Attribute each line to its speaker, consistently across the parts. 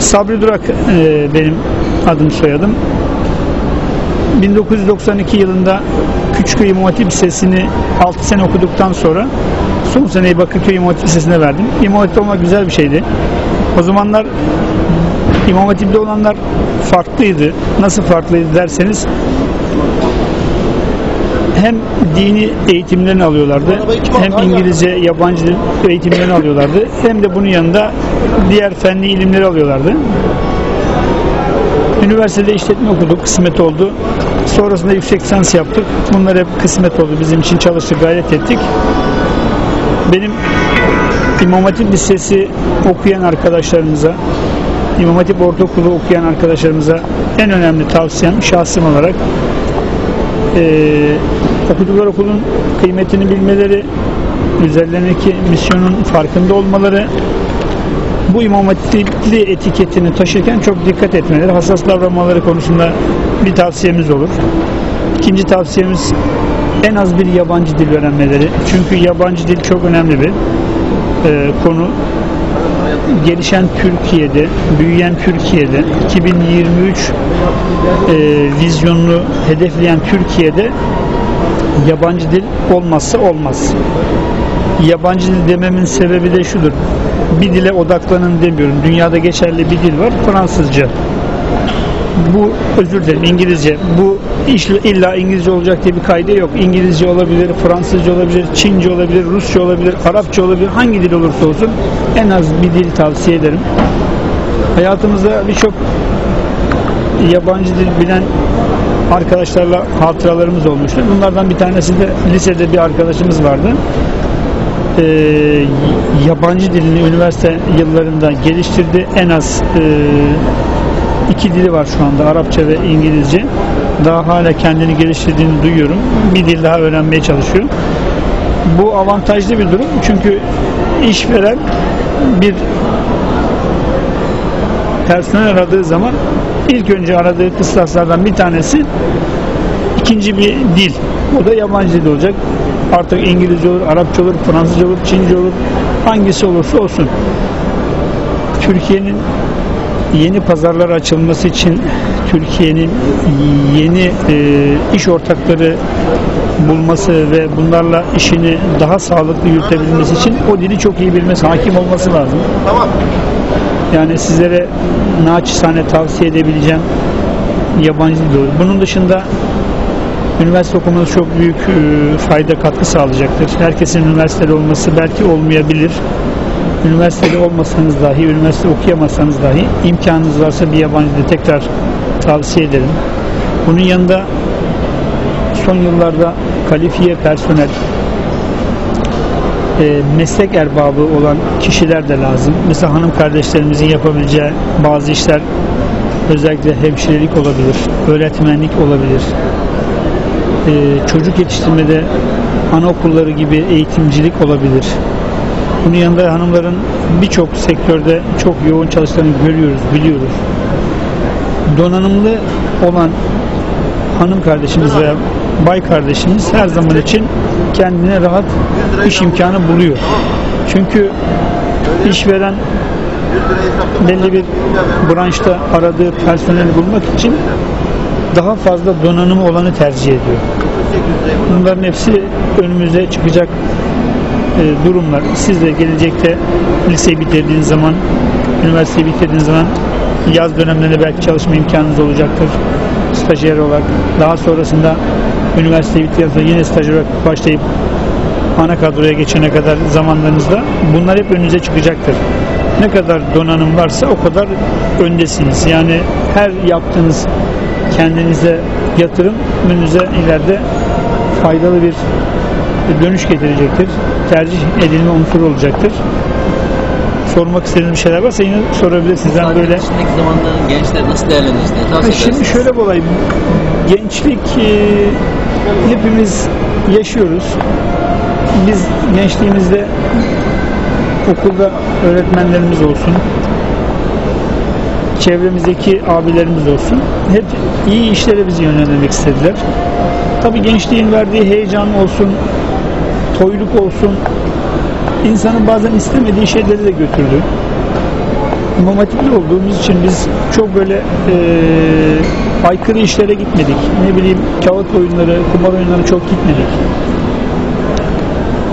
Speaker 1: Sabri Durak e, benim adım soyadım. 1992 yılında Küçükköy İmam Hatip Lisesi'ni 6 sene okuduktan sonra son seneyi Bakırköy İmam Hatip Lisesi'ne verdim. İmam Hatip olmak güzel bir şeydi. O zamanlar İmam Hatip'te olanlar farklıydı. Nasıl farklıydı derseniz hem dini eğitimlerini alıyorlardı, hem İngilizce, yabancı dil eğitimlerini alıyorlardı, hem de bunun yanında diğer fenli ilimleri alıyorlardı. Üniversitede işletme okuduk, kısmet oldu. Sonrasında yüksek lisans yaptık. Bunlar hep kısmet oldu. Bizim için çalıştık, gayret ettik. Benim İmam Hatip Lisesi okuyan arkadaşlarımıza, İmam Hatip Ortaokulu okuyan arkadaşlarımıza en önemli tavsiyem şahsım olarak eee okudukları okulun kıymetini bilmeleri, üzerlerindeki misyonun farkında olmaları, bu İmam Hatipli etiketini taşırken çok dikkat etmeleri, hassas davranmaları konusunda bir tavsiyemiz olur. İkinci tavsiyemiz en az bir yabancı dil öğrenmeleri. Çünkü yabancı dil çok önemli bir e, konu. Gelişen Türkiye'de, büyüyen Türkiye'de, 2023 e, vizyonunu hedefleyen Türkiye'de yabancı dil olmazsa olmaz. Yabancı dil dememin sebebi de şudur. Bir dile odaklanın demiyorum. Dünyada geçerli bir dil var. Fransızca. Bu özür dilerim İngilizce. Bu iş illa İngilizce olacak diye bir kaydı yok. İngilizce olabilir, Fransızca olabilir, Çince olabilir, Rusça olabilir, Arapça olabilir. Hangi dil olursa olsun en az bir dil tavsiye ederim. Hayatımızda birçok yabancı dil bilen arkadaşlarla hatıralarımız olmuştu. Bunlardan bir tanesi de lisede bir arkadaşımız vardı. Ee, yabancı dilini üniversite yıllarında geliştirdi. En az e, iki dili var şu anda Arapça ve İngilizce. Daha hala kendini geliştirdiğini duyuyorum. Bir dil daha öğrenmeye çalışıyor. Bu avantajlı bir durum çünkü işveren bir personel aradığı zaman ilk önce aradığı kıstaslardan bir tanesi ikinci bir dil. O da yabancı dil olacak. Artık İngilizce olur, Arapça olur, Fransızca olur, Çince olur. Hangisi olursa olsun. Türkiye'nin yeni pazarlar açılması için Türkiye'nin yeni e, iş ortakları bulması ve bunlarla işini daha sağlıklı yürütebilmesi için o dili çok iyi bilmesi, hakim olması lazım. Yani sizlere naçizane tavsiye edebileceğim yabancı dil olur. Bunun dışında üniversite okumanız çok büyük e, fayda katkı sağlayacaktır. Herkesin üniversitede olması belki olmayabilir. Üniversitede olmasanız dahi, üniversite okuyamazsanız dahi imkanınız varsa bir yabancı dil tekrar tavsiye ederim. Bunun yanında son yıllarda kalifiye personel, e, meslek erbabı olan kişiler de lazım. Mesela hanım kardeşlerimizin yapabileceği bazı işler özellikle hemşirelik olabilir, öğretmenlik olabilir. E, çocuk yetiştirmede anaokulları gibi eğitimcilik olabilir. Bunun yanında hanımların birçok sektörde çok yoğun çalıştığını görüyoruz, biliyoruz. Donanımlı olan hanım kardeşimiz veya bay kardeşimiz her zaman için kendine rahat iş imkanı buluyor. Çünkü işveren belli bir branşta aradığı personeli bulmak için daha fazla donanımı olanı tercih ediyor. Bunların hepsi önümüze çıkacak e, durumlar. Siz de gelecekte liseyi bitirdiğiniz zaman, üniversiteyi bitirdiğiniz zaman yaz dönemlerinde belki çalışma imkanınız olacaktır. Stajyer olarak. Daha sonrasında üniversiteyi bitirdikten yine stajyer olarak başlayıp ana kadroya geçene kadar zamanlarınızda bunlar hep önünüze çıkacaktır. Ne kadar donanım varsa o kadar öndesiniz. Yani her yaptığınız kendinize yatırım önünüze ileride faydalı bir dönüş getirecektir. Tercih edilme unsuru olacaktır. Sormak istediğiniz bir şeyler varsa yine sorabilirsiniz.
Speaker 2: Sadece
Speaker 1: böyle
Speaker 2: Şimdiki zamanda gençler nasıl değerlendirirsiniz? Ne
Speaker 1: Ha,
Speaker 2: tavsiye
Speaker 1: Şimdi
Speaker 2: edersiniz?
Speaker 1: şöyle bir olay. Gençlik e, hepimiz yaşıyoruz. Biz gençliğimizde okulda öğretmenlerimiz olsun, çevremizdeki abilerimiz olsun. Hep iyi işlere bizi yönlendirmek istediler. Tabii gençliğin verdiği heyecan olsun, toyluk olsun, insanın bazen istemediği şeyleri de götürdü. İmam Hatipli olduğumuz için biz çok böyle e, aykırı işlere gitmedik. Ne bileyim kağıt oyunları, kumar oyunları çok gitmedik.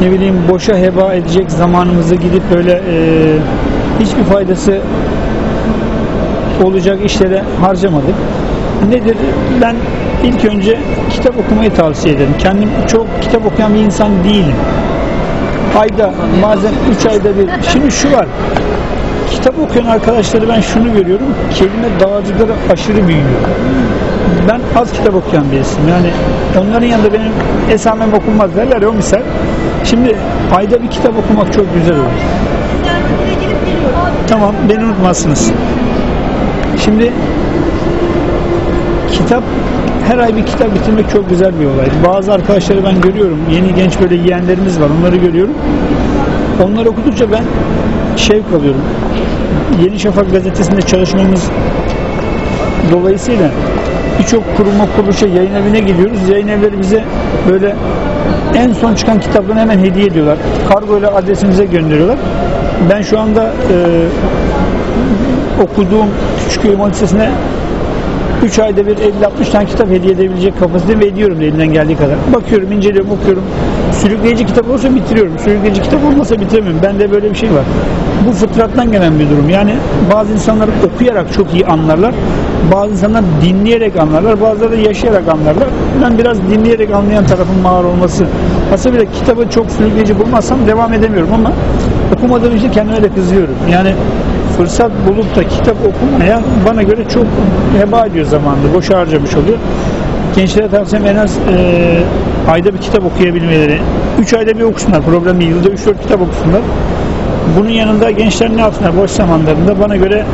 Speaker 1: Ne bileyim boşa heba edecek zamanımızı gidip böyle e, hiçbir faydası olacak işlere harcamadık. Nedir? Ben ilk önce kitap okumayı tavsiye ederim. Kendim çok kitap okuyan bir insan değilim. Ayda bazen 3 ayda bir. Şimdi şu var. Kitap okuyan arkadaşları ben şunu görüyorum. Kelime dağarcıkları aşırı büyüyor. Ben az kitap okuyan birisiyim. Yani onların yanında benim esamem okunmaz derler o misal. Şimdi ayda bir kitap okumak çok güzel olur. Tamam beni unutmazsınız. Şimdi kitap her ay bir kitap bitirmek çok güzel bir olay. Bazı arkadaşları ben görüyorum. Yeni genç böyle yeğenlerimiz var. Onları görüyorum. Onları okudukça ben şevk alıyorum. Yeni Şafak gazetesinde çalışmamız dolayısıyla birçok kuruma kuruluşa yayın evine gidiyoruz. Yayın evleri bize böyle en son çıkan kitaplarını hemen hediye ediyorlar. Kargo ile adresimize gönderiyorlar. Ben şu anda e, okuduğum Küçükköy İmam Lisesi'ne 3 ayda bir 50-60 tane kitap hediye edebilecek kapasite ve ediyorum da elimden geldiği kadar. Bakıyorum, inceliyorum, okuyorum. Sürükleyici kitap olursa bitiriyorum. Sürükleyici kitap olmasa bitiremiyorum. Bende böyle bir şey var. Bu fıtrattan gelen bir durum. Yani bazı insanlar okuyarak çok iyi anlarlar. Bazı insanlar dinleyerek anlarlar. Bazıları da yaşayarak anlarlar. Ben biraz dinleyerek anlayan tarafın mağar olması. Aslında bile kitabı çok sürükleyici bulmazsam devam edemiyorum ama okumadığım için kendime de kızıyorum. Yani fırsat bulup da kitap okumaya bana göre çok heba ediyor zamanını. Boş harcamış oluyor. Gençlere tavsiyem en az e, ayda bir kitap okuyabilmeleri. 3 ayda bir okusunlar. Problem değil. Yılda 3-4 kitap okusunlar. Bunun yanında gençler ne yapsınlar boş zamanlarında? Bana göre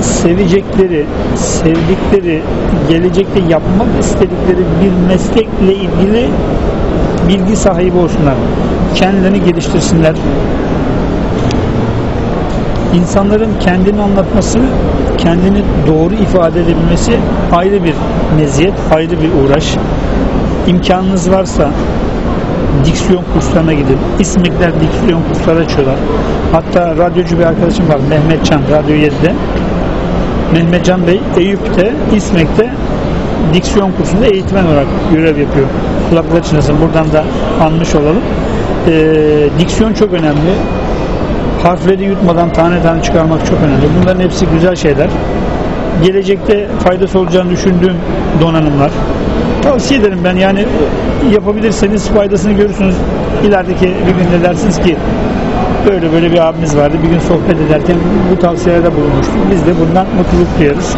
Speaker 1: sevecekleri, sevdikleri, gelecekte yapmak istedikleri bir meslekle ilgili bilgi sahibi olsunlar. Kendilerini geliştirsinler. İnsanların kendini anlatması, kendini doğru ifade edebilmesi ayrı bir meziyet, ayrı bir uğraş. İmkanınız varsa diksiyon kurslarına gidin. İsmekler diksiyon kursları açıyorlar. Hatta radyocu bir arkadaşım var Mehmet Can, Radyo 7'de. Mehmet Can Bey Eyüp'te, İsmek'te diksiyon kursunda eğitmen olarak görev yapıyor. Kulaklar çınlasın. Buradan da anmış olalım. Ee, diksiyon çok önemli. Harfleri yutmadan tane tane çıkarmak çok önemli. Bunların hepsi güzel şeyler. Gelecekte faydası olacağını düşündüğüm donanımlar. Tavsiye ederim ben yani yapabilirseniz faydasını görürsünüz. İlerideki bir gün de dersiniz ki böyle böyle bir abimiz vardı. Bir gün sohbet ederken bu tavsiyelerde bulunmuştuk. Biz de bundan mutluluk duyarız.